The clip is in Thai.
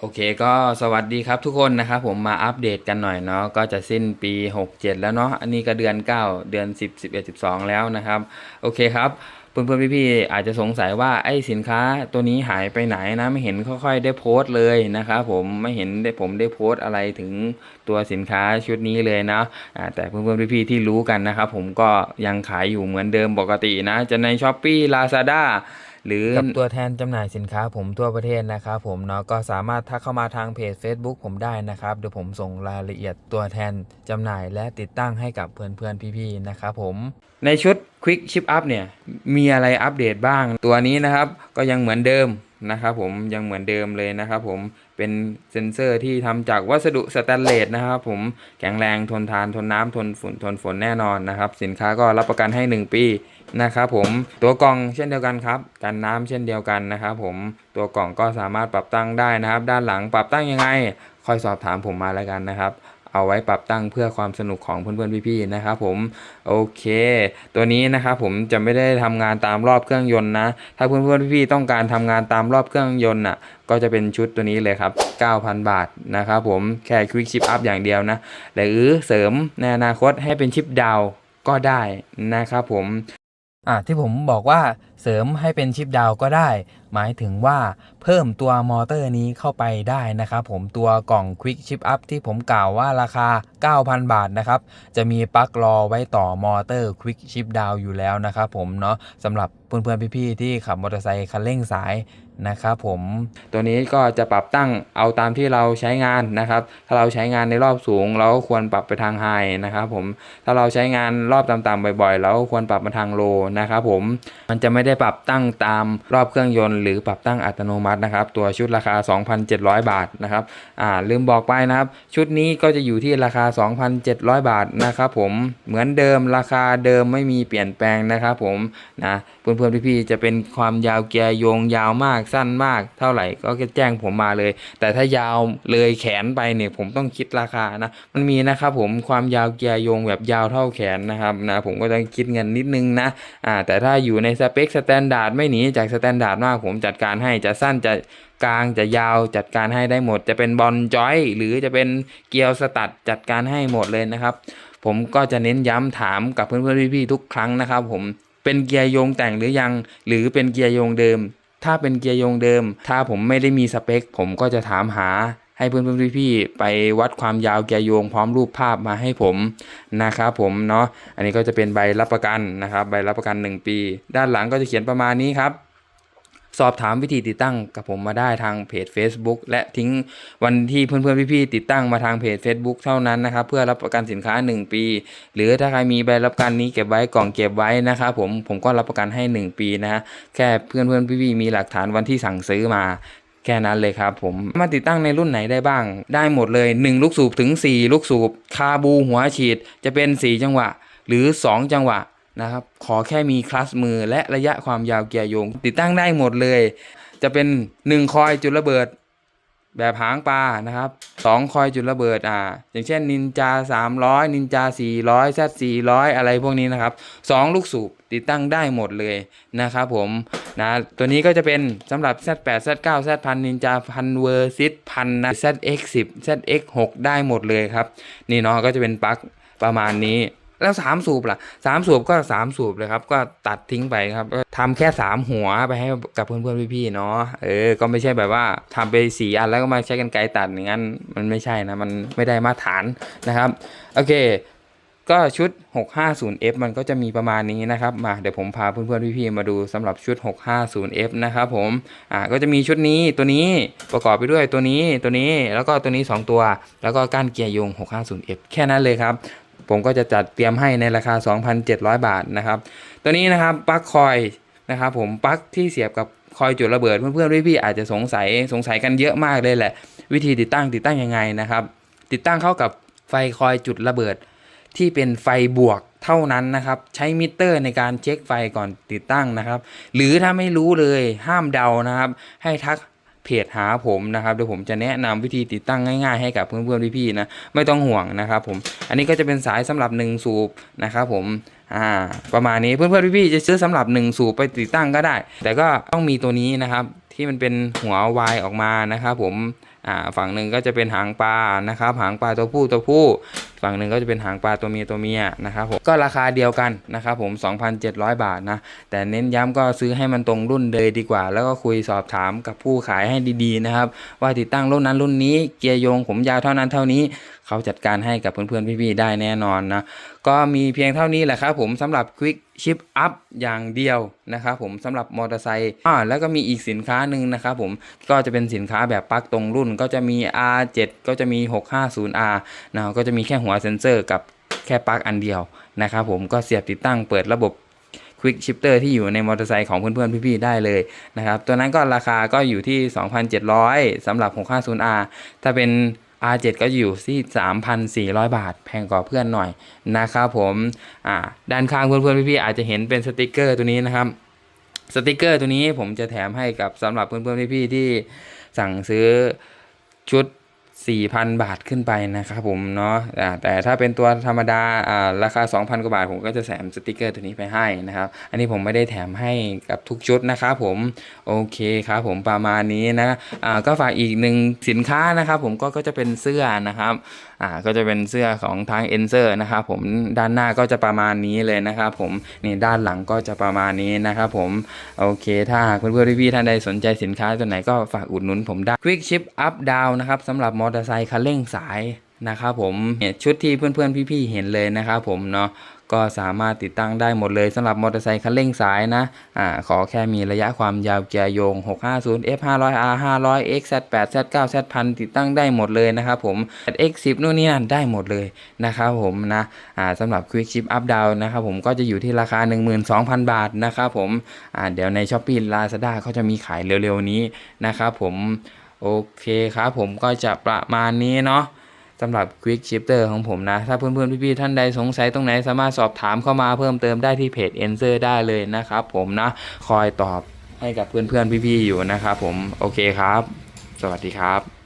โอเคก็สวัสดีครับทุกคนนะครับผมมาอัปเดตกันหน่อยเนาะก็จะสิ้นปี 67 แล้วเนาะอันนี้ก็เดือน 9 เดือน 10 11 12 แล้วนะครับโอเคครับเพื่อนๆพี่ๆอาจจะสงสัยว่าไอ้สินค้าตัวนี้หายไปไหนนะไม่เห็นค่อยๆได้โพสต์เลยนะครับผมไม่เห็นได้ผมได้โพสต์อะไรถึงตัวสินค้าชุดนี้เลยนะอ่าแต่เพื่อนๆพี่ๆที่รู้กันนะครับผมก็ยังขายอยู่เหมือนเดิมปกตินะ จะใน s h อ p e e Lazada หรือกับตัวแทนจำหน่ายสินค้าผมทั่วประเทศนะครับผมเนาะก็สามารถทักเข้ามาทางเพจ Facebook ผมได้นะครับเดี๋ยวผมส่งรายละเอียดตัวแทนจำหน่ายและติดตั้งให้กับเพื่อนๆพี่ๆนะครับผมในชุด Quick Chip Up เนี่ยมีอะไรอัปเดตบ้าง ตัวนี้นะครับก็ยังเหมือนเดิมนะครับผมยังเหมือนเดิมเลยนะครับผม เป็นเซ็นเซอร์ที่ทำจากวัสดุสแตนเลสนะครับผมแข็งแรงทนทานทนน้ำทนฝุ่นทนฝนแน่นอนนะครับ สินค้าก็รับประกันให้ 1 ปีนะครับผมตัวกล่องเช่นเดียวกันครับกันน้ำเช่นเดียวกันนะครับผมตัวกล่องก็สามารถปรับตั้งได้นะครับ ด้านหลังปรับตั้งยังไงคอยสอบถามผมมาแล้วกันนะครับ เอาไว้ปรับตั้งเพื่อความสนุกของเพื่อนๆพี่ๆนะครับผมโอเค ตัวนี้นะครับผมจะไม่ได้ทำงานตามรอบเครื่องยนต์นะ ถ้าเพื่อนๆพี่ๆต้องการทำงานตามรอบเครื่องยนต์น่ะก็จะเป็นชุดตัวนี้เลยครับ 9,000 บาทนะครับผมแค่ Quick Chip Up อย่างเดียวนะ หรือเสริมในอนาคตให้เป็นชิปดาวก็ได้นะครับผมอะที่ผมบอกว่า เสริมให้เป็นชิปดาวก็ได้ หมายถึงว่าเพิ่มตัวมอเตอร์นี้เข้าไปได้นะครับผมตัวกล่อง Quick Chip Up ที่ผมกล่าวว่าราคา 9,000 บาทนะครับจะมีปลั๊กรอไว้ต่อมอเตอร์ Quick Chip Down อยู่แล้วนะครับผมเนาะสำหรับเพื่อนๆพี่ๆที่ขับมอเตอร์ไซค์คันเร่งสายนะครับผมตัวนี้ก็จะปรับตั้งเอาตามที่เราใช้งานนะครับ ถ้าเราใช้งานในรอบสูง เราก็ควรปรับไปทางไฮนะครับผมถ้าเราใช้งานรอบต่ำๆบ่อยๆ เราก็ควรปรับมาทางโลนะครับผมมันจะไม่ได้ปรับตั้งตามรอบเครื่องยนต์ หรือปรับตั้งอัตโนมัตินะครับ ตัวชุดราคา 2,700 บาทนะครับอ่าลืมบอกไปนะครับ ชุดนี้ก็จะอยู่ที่ราคา 2,700 บาทนะครับผมเหมือนเดิมราคาเดิมไม่มีเปลี่ยนแปลงนะครับผมนะเพื่อนๆพี่ๆจะเป็นความยาวเกียร์โยงยาวมากสั้นมากเท่าไหร่ก็แจ้งผมมาเลย แต่ถ้ายาวเลยแขนไปเนี่ยผมต้องคิดราคานะมันมีนะครับผมความยาวเกียร์โยงแบบยาวเท่าแขนนะครับนะผมก็ต้องคิดเงินนิดนึงนะอ่าแต่ถ้าอยู่ในสเปคสแตนดาร์ดไม่หนีจากสแตนดาร์ดมากผมจัดการให้จะสั้นจะกลางจะยาวจัดการให้ได้หมด จะเป็นบอลจอย หรือจะเป็นเกียวสตัดจัดการให้หมดเลยนะครับ ผมก็จะเน้นย้ำถามกับเพื่อนๆพี่ๆทุกครั้งนะครับ ผมเป็นเกียร์โยงแต่งหรือยัง หรือเป็นเกียร์โยงเดิม ถ้าเป็นเกียร์โยงเดิม ถ้าผมไม่ได้มีสเปค ผมก็จะถามหา ให้เพื่อนๆพี่ๆไปวัดความยาวเกียร์โยงพร้อมรูปภาพมาให้ผมนะครับผมเนาะอันนี้ก็จะเป็นใบรับประกันนะครับใบรับประกัน 1 ปี ด้านหลังก็จะเขียนประมาณนี้ครับสอบถามวิธีติดตั้งกับผมมาได้ทางเพจ Facebook และทิ้งวันที่เพื่อนๆพี่ๆติดตั้งมาทางเพจ Facebook เท่านั้นนะครับ เพื่อรับประกันสินค้า 1 ปี หรือถ้าใครมีใบรับประกันนี้เก็บไว้กล่องเก็บไว้นะครับผมผมก็รับประกันให้ 1 ปีนะฮะแค่เพื่อนๆพี่ๆมีหลักฐานวันที่สั่งซื้อมา แค่นั้นเลยครับผมมาติดตั้งในรุ่นไหนได้บ้าง ได้หมดเลย 1 ลูกสูบถึง 4 ลูกสูบ คาบูหัวฉีดจะเป็น 4 จังหวะ หรือ 2 จังหวะนะครับ ขอแค่มีคลัสมือและระยะความยาวเกียร์โยง ติดตั้งได้หมดเลย จะเป็น 1 คอยจุดระเบิด แบบหางปลานะครับ2คอยจุดระเบิดอ่าอย่างเช่นนินจา 300 นินจา 400 Z 400 อะไรพวกนี้นะครับ 2 ลูกสูบติดตั้งได้หมดเลยนะครับผมนะตัวนี้ก็จะเป็นสำหรับ Z8 Z9 Z1000 นินจาพันเวอร์ซิตพันนะ ZX10 ZX6 ได้หมดเลยครับ นี่เนาะก็จะเป็นปลั๊กประมาณนี้ แล้วสามสูบล่ะสามสูบก็สามสูบเลยครับ ก็ตัดทิ้งไปครับก็ทำแค่สามหัวไปให้กับเพื่อนๆพี่ๆเนาะเออก็ไม่ใช่แบบว่าทำไปสี่อันแล้วก็มาใช้กันไกลตัดอย่างนั้น มันไม่ใช่นะมันไม่ได้มาตรฐานนะครับโอเคก็ชุด 650F มันก็จะมีประมาณนี้นะครับ มาเดี๋ยวผมพาเพื่อนๆพี่ๆมาดูสำหรับชุด 650F นะครับผมอ่าก็จะมีชุดนี้ตัวนี้ประกอบไปด้วยตัวนี้ตัวนี้แล้วก็ตัวนี้ 2 ตัว แล้วก็ก้านเกียร์โยง 650F แค่นั้นเลยครับ ผมก็จะจัดเตรียมให้ในราคา 2,700 บาทนะครับตัวนี้นะครับปลั๊กคอยนะครับผมปลั๊กที่เสียบกับคอยจุดระเบิดเพื่อนๆพี่ๆอาจจะสงสัยสงสัยกันเยอะมากเลยแหละ วิธีติดตั้งติดตั้งยังไงนะครับ ติดตั้งเข้ากับไฟคอยจุดระเบิด ที่เป็นไฟบวกเท่านั้นนะครับ ใช้มิเตอร์ในการเช็คไฟก่อนติดตั้งนะครับ หรือถ้าไม่รู้เลยห้ามเดานะครับ ให้ทัก เพจหาผมนะครับเดี๋ยวผมจะแนะนำวิธีติดตั้งง่ายๆให้กับเพื่อนๆพี่ๆนะไม่ต้องห่วงนะครับผมอันนี้ก็จะเป็นสายสำหรับ 1 สูบนะครับผมอ่าประมาณนี้เพื่อนๆพี่ๆจะซื้อสำหรับ 1 สูบไปติดตั้งก็ได้ แต่ก็ต้องมีตัวนี้นะครับ ที่มันเป็นหัววายออกมานะครับผมฝั่งหนึ่งก็จะเป็นหางปลานะครับ หางปลาตัวผู้ตัวผู้ ฝั่งหนึ่งก็จะเป็นหางปลาตัวเมียตัวเมียนะครับผมก็ราคาเดียวกันนะครับผม 2,700 บาทนะ แต่เน้นย้ำก็ซื้อให้มันตรงรุ่นเลยดีกว่า แล้วก็คุยสอบถามกับผู้ขายให้ดีๆนะครับ ว่าติดตั้งรุ่นนั้นรุ่นนี้เกียร์โยงผมยาวเท่านั้นเท่านี้ เขาจัดการให้กับเพื่อนๆพี่ๆได้แน่นอนนะก็มีเพียงเท่านี้แหละครับผมสำหรับ Quick Chip Up อย่างเดียวนะครับผมสำหรับมอเตอร์ไซค์อ่าแล้วก็มีอีกสินค้าหนึ่งนะครับผมก็จะเป็นสินค้าแบบปลั๊กตรงรุ่นก็จะมี R7 ก็จะมี 650R นะก็จะมีแค่หัวเซ็นเซอร์กับแค่ปลั๊กอันเดียวนะครับผมก็เสียบติดตั้งเปิดระบบ Quick Shifter ที่อยู่ในมอเตอร์ไซค์ของเพื่อนๆ พี่ๆ ได้เลยนะครับ ตัวนั้นก็ราคาก็อยู่ที่ 2,700สำหรับ 650R ถ้าเป็น R7 ก็อยู่ที่ 3,400 บาท แพงกว่าเพื่อนหน่อยนะครับผมอ่าด้านข้างเพื่อนๆพี่ๆอาจจะเห็นเป็นสติกเกอร์ตัวนี้นะครับสติกเกอร์ตัวนี้ผมจะแถมให้กับสำหรับเพื่อนๆพี่ๆที่สั่งซื้อชุด 4,000 บาทขึ้นไปนะครับผมเนาะแต่ถ้าเป็นตัวธรรมดาอ่าราคา 2,000 กว่าบาท ผมก็จะแถมสติกเกอร์ตัวนี้ไปให้นะครับ อันนี้ผมไม่ได้แถมให้กับทุกชุดนะครับผมโอเคครับผมประมาณนี้นะอ่าก็ฝากอีกหนึ่งสินค้านะครับผมก็ก็จะเป็นเสื้อนะครับอ่าก็จะเป็นเสื้อของทางเอนเซอร์นะครับผมด้านหน้าก็จะประมาณนี้เลยนะครับผมนี่ด้านหลังก็จะประมาณนี้นะครับผมโอเค ถ้าเพื่อนๆพี่ๆท่านใดสนใจสินค้าตัวไหนก็ฝากอุดหนุนผมได้ Quick Ship Up Down นะครับสำหรับมอเตอร์ไซค์คันเร่งสายนะครับผมเนี่ยชุดที่เพื่อนๆพี่ๆเห็นเลยนะครับผมเนาะ ก็สามารถติดตั้งได้หมดเลยสำหรับมอเตอร์ไซค์คันเร่งสายนะอ่าขอแค่มีระยะความยาวเกียร์โยง 650 F 500 R 500 X Z 8 Z 9 Z 1000ติดตั้งได้หมดเลยนะครับผม X 10นู่นนี่นั่นได้หมดเลยนะครับผมนะอ่าสำหรับ Quick Ship Up Down นะครับผมก็จะอยู่ที่ราคา 12,000 บาทนะครับผมอ่าเดี๋ยวใน s h อ p e e Lazada เขาจะมีขายเร็วๆนี้นะครับผมโอเคครับผมก็จะประมาณนี้เนาะ สำหรับ Quick Shifter ของผมนะ ถ้าเพื่อนๆ พี่ๆ ท่านใดสงสัยตรงไหนสามารถสอบถามเข้ามาเพิ่มเติมได้ที่เพจ e n s e r ได้เลยนะครับผมนะ คอยตอบให้กับเพื่อนๆ พี่ๆ อยู่นะครับผม โอเคครับ สวัสดีครับ